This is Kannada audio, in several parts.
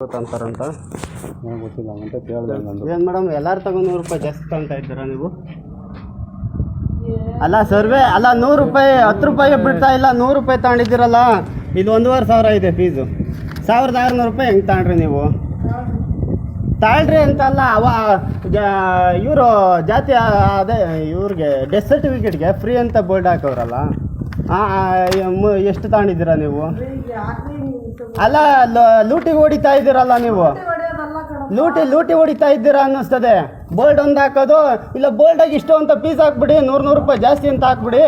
ಅಂತಾರಂತ? ನನಗೆ ಗೊತ್ತಿಲ್ಲ ಅಂತ ಕೇಳಿದೆ ಏನು ಮೇಡಮ್ ಎಲ್ಲಾರು ತಗೊಂಡು ನೂರು ರೂಪಾಯಿ ಜಾಸ್ತಿ ತಗೊಂತ ಇದ್ದೀರಾ ನೀವು? ಅಲ್ಲ ಸರ್ವೆ ಅಲ್ಲ ನೂರು ರೂಪಾಯಿ ಹತ್ತು ರೂಪಾಯಿ ಬಿಡ್ತಾ ಇಲ್ಲ ನೂರು ರೂಪಾಯಿ ತಗೊಂಡಿದ್ದೀರಲ್ಲ? ಇದು ಒಂದೂವರೆ ಸಾವಿರ ಇದೆ ಫೀಸು ಸಾವಿರದ ಆರುನೂರು ರೂಪಾಯಿ ಹೆಂಗೆ ತಗೊಂಡ್ರಿ ನೀವು? ತಾಳ್ರಿ ಅಂತಲ್ಲ ಅವ ಇವರು ಜಾತಿ ಅದೇ ಇವ್ರಿಗೆ ಡೆತ್ ಸರ್ಟಿಫಿಕೇಟ್ಗೆ ಫ್ರೀ ಅಂತ ಬೋರ್ಡ್ ಹಾಕವ್ರಲ್ಲ. ಹಾಂ ಎಷ್ಟು ತಗೊಂಡಿದ್ದೀರಾ ನೀವು? ಅಲ್ಲ ಲೂಟಿ ಹೊಡಿತಾ ಇದ್ದೀರಲ್ಲ ನೀವು? ಲೂಟಿ ಲೂಟಿ ಹೊಡಿತಾ ಇದ್ದೀರಾ ಅನ್ನಿಸ್ತದೆ. ಬೋಲ್ಡ್ ಒಂದು ಹಾಕೋದು, ಇಲ್ಲ ಬೋಲ್ಡಾಗಿ ಇಷ್ಟು ಅಂತ ಪೀಸ್ ಹಾಕ್ಬಿಡಿ, ನೂರು ನೂರು ರೂಪಾಯಿ ಜಾಸ್ತಿ ಅಂತ ಹಾಕ್ಬಿಡಿ.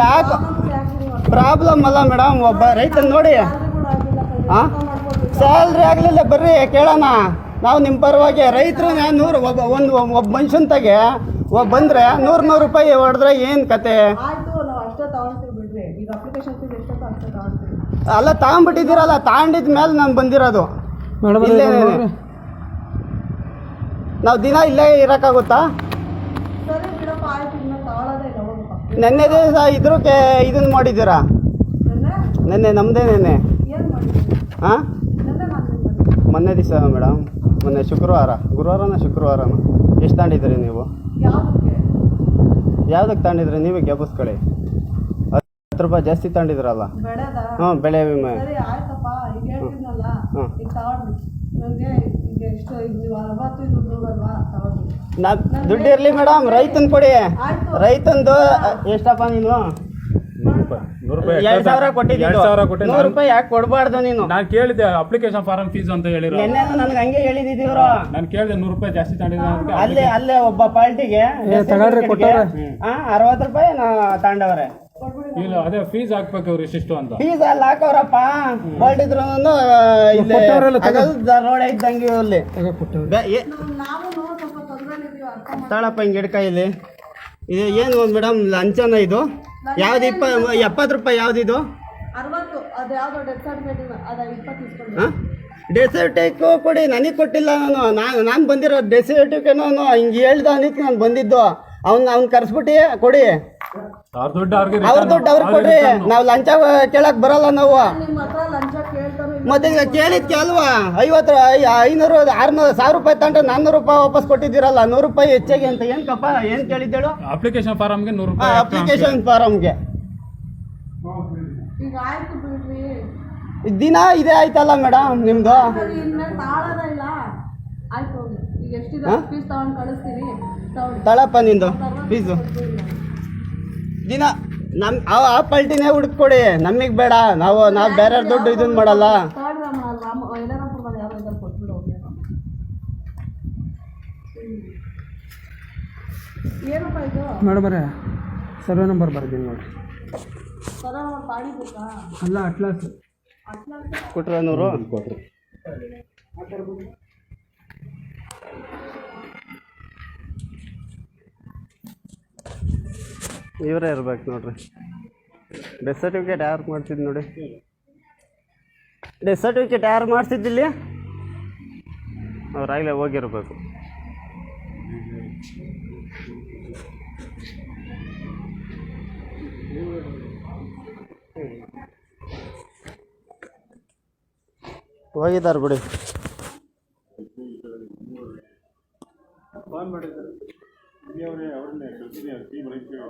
ಯಾಕೆ? ಪ್ರಾಬ್ಲಮ್ ಅಲ್ಲ ಮೇಡಮ್ ಒಬ್ಬ ರೈತನ ನೋಡಿ. ಹಾಂ ಸ್ಯಾಲ್ರಿ ಆಗಲಿಲ್ಲ, ಬರ್ರಿ, ಕೇಳೋಣ. ನಾವು ನಿಮ್ಮ ಪರವಾಗಿ ರೈತರು ನೂರು ಒಬ್ಬ ಒಂದು ಒಬ್ಬ ಮನುಷ್ಯಂತಾಗೆ ಒಬ್ಬ ಬಂದರೆ ನೂರು ನೂರು ರೂಪಾಯಿ ಹೊಡೆದ್ರೆ ಏನು ಕತೆ? ಅಲ್ಲ ತಗೊಂಬಿಟ್ಟಿದ್ದೀರಲ್ಲ ತಗೊಂಡಿದ್ದ ಮೇಲೆ ನಾನು ಬಂದಿರೋದು. ಇಲ್ಲೇ ನಾವು ದಿನ ಇಲ್ಲೇ ಇರೋಕ್ಕಾಗುತ್ತಾ? ಸರಿ ಬಿಡಪ್ಪ ಆಯ್ತು ಇನ್ನು ತಗೊಳ್ಳೋದೇ ಇಲ್ಲ ಹೋಗಪ್ಪ ನೆನ್ನೆ ದಿವಸ ಇದ್ರಕ್ಕೆ ಇದನ್ನು ಮಾಡಿದ್ದೀರಾ? ನೆನ್ನೆ? ನಮ್ಮದೇ ನೆನ್ನೆ. ಹಾಂ ಮೊನ್ನೆ ದಿವಸ ಮೇಡಮ್? ಮೊನ್ನೆ ಶುಕ್ರವಾರ ಗುರುವಾರನ ಶುಕ್ರವಾರನ ಎಷ್ಟು ತಾಂಡಿದ್ರಿ ನೀವು? ಯಾವುದಕ್ಕೆ? ತಗೊಂಡಿದ್ರಿ ನೀವೇ ಗೆಬಸ್ಕೊಳ್ಳಿ ಹತ್ತು ರೂಪಾಯಿ ಜಾಸ್ತಿ ತಾಂಡಿದ್ರಲ್ಲ? ಹ್ಞೂ ಬೆಳೆ ವಿಮೆ. ನಾ ದುಡ್ಡು ಇರಲಿ ಮೇಡಮ್ ರೈತನ್ ಕೊಡಿ. ರೈತಂದು ಎಷ್ಟಪ್ಪ ನೀನು ನೂರು ರೂಪಾಯಿ ನೂರು ರೂಪಾಯಿ ಎರಡು ಸಾವಿರ ಕೊಟ್ಟಿದ್ದು ಎರಡು ಸಾವಿರ ಕೊಟ್ಟೆ ನೂರು ರೂಪಾಯಿ ಯಾಕೆ ಕೊಡಬಾರ್ದು ನೀನು? ನಾನು ಕೇಳಿದೆ ಅಪ್ಲಿಕೇಶನ್ ಫಾರ್ಮ್ ಫೀಸ್ ಅಂತ ಹೇಳಿರೋ. ನೆನ್ನೆ ನನಗೆ ಹಂಗೆ ಹೇಳಿದಿದ್ದೀವ್ರು ನಾನು ಕೇಳಿದೆ ನೂರು ರೂಪಾಯಿ ಜಾಸ್ತಿ ತಗೊಂಡಿದ್ದೆ ಅಲ್ಲೇ ಅಲ್ಲೇ ಒಬ್ಬ ಪಾರ್ಟಿಗೆ ಹಾ ಅರವತ್ತು ರೂಪಾಯಿ ನಾ ತಗೊಂಡವ್ರೆ. ಇಲ್ಲ ಅದೇ ಫೀಸ್ ಹಾಕ್ಬೇಕು ಅವ್ರು ಇಷ್ಟಿಷ್ಟು ಅಂತ. ಫೀಸ್ ಅಲ್ಲಿ ಹಾಕೋರಪ್ಪ ಹೊರಟಿದ್ರು ರೋಡ್ ಇದ್ದಂಗೆ ಮಾಡಿ ತಾಳಪ್ಪ ಹಿಂಗೆ ಹಿಡ್ಕ ಇಲ್ಲಿ ಇದು ಏನು ಮೇಡಮ್ ಲಂಚನ ಇದು? ಯಾವ್ದು ಇಪ್ಪ ಎಪ್ಪತ್ತು ರೂಪಾಯಿ ಯಾವ್ದಿದು ಅರವತ್ತು ಅದು ಯಾವುದೋ ಡೆತ್ ಸರ್ಟಿಫಿಕೇಟ್ ಅದ ಇಪ್ಪತ್ತು ಇಸ್ಕೊಂಡು ಹಾಂ? ಡೆಸರ್ಟಿಕ್ ಕೊಡಿ ನನಗೆ ಕೊಟ್ಟಿಲ್ಲ ನಾನು ನಾನು ನಾನು ಬಂದಿರೋ ಡೆಸರ್ಟೇಕೇನೋ ನಾನು ಹಿಂಗೆ ಹೇಳ್ದ ಅನ್ನಿತ್ತು ನಾನು ಬಂದಿದ್ದು. ಅವ್ನ ಅವ್ನು ಕರೆಸ್ಬಿಟ್ಟು ಕೊಡಿ. ಅವ್ರ ದುಡ್ಡು ಅವ್ರಿಗೆ ಕೊಡ್ರಿ. ನಾವು ಲಂಚ ಕೇಳಕ್ ಬರಲ್ಲ ನಾವು. ನಿಮ್ಮ ಹತ್ರ ಲಂಚ ಮತ್ತೆ ಈಗ ಕೇಳಿದ್ಕೆ ಅಲ್ವಾ? ಐವತ್ತು ಐನೂರು ಆರ್ನೂರು ಸಾವಿರ ರೂಪಾಯಿ ತಂಡ ನಾನ್ನೂರು ರೂಪಾಯಿ ವಾಪಸ್ ಕೊಟ್ಟಿದ್ದೀರಲ್ಲ ನೂರು ರೂಪಾಯಿ ಹೆಚ್ಚಾಗಿ ಅಂತ ಏನಕ್ಕಪ್ಪ ಏನು ಕೇಳಿದ್ದೇಳು? ಅಪ್ಲಿಕೇಶನ್ ಫಾರಮ್ಗೆ ನೂರು ರೂಪಾಯಿ ಅಪ್ಲಿಕೇಶನ್ ಫಾರಮ್ಗೆ ಈಗ ಆಯ್ತು ಬಿಡ್ರಿ. ದಿನ ಇದೇ ಆಯ್ತಲ್ಲ ಮೇಡಮ್ ನಿಮ್ದು? ತಳಪ್ಪ ನಿಂದು ಫೀಸು ದಿನ ನಮ್ ಆ ಆ ಪಲ್ಟಿನೇ ಹುಡುಕ್ಕೊಡಿ. ನಮಗೆ ಬೇಡ. ನಾವು ನಾವು ಬೇರೆ ದುಡ್ಡು ಇದನ್ನ ಮಾಡಲ್ಲ. ಏನಪ್ಪ ಸರ್ವೆ ನಂಬರ್ ಬರ್ತೀನಿ ನೋಡಿ. ಅಲ್ಲ ಅಟ್ಲಾಸ್. ಕೊಟ್ರ ನೂರು? ಕೊಟ್ರಿ. ಇವರೇ ಇರ್ಬೇಕು ನೋಡ್ರಿ. ಡೆತ್ ಸರ್ಟಿಫಿಕೇಟ್ ಯಾರು ಮಾಡ್ತಿದ್ದು ನೋಡಿ? ಡೆತ್ ಸರ್ಟಿಫಿಕೇಟ್ ಯಾರು ಮಾಡಿಸಿದ್ದಿಲ್ಲಿ ಅವ್ರಾಗಲೇ ಹೋಗಿರ್ಬೇಕು. ಹೋಗಿದ್ದಾರೆ ಬಿಡಿ. ഇന്ത്യയുടെ അവിടെ കൃഷിനെ തീ വിളിക്കുക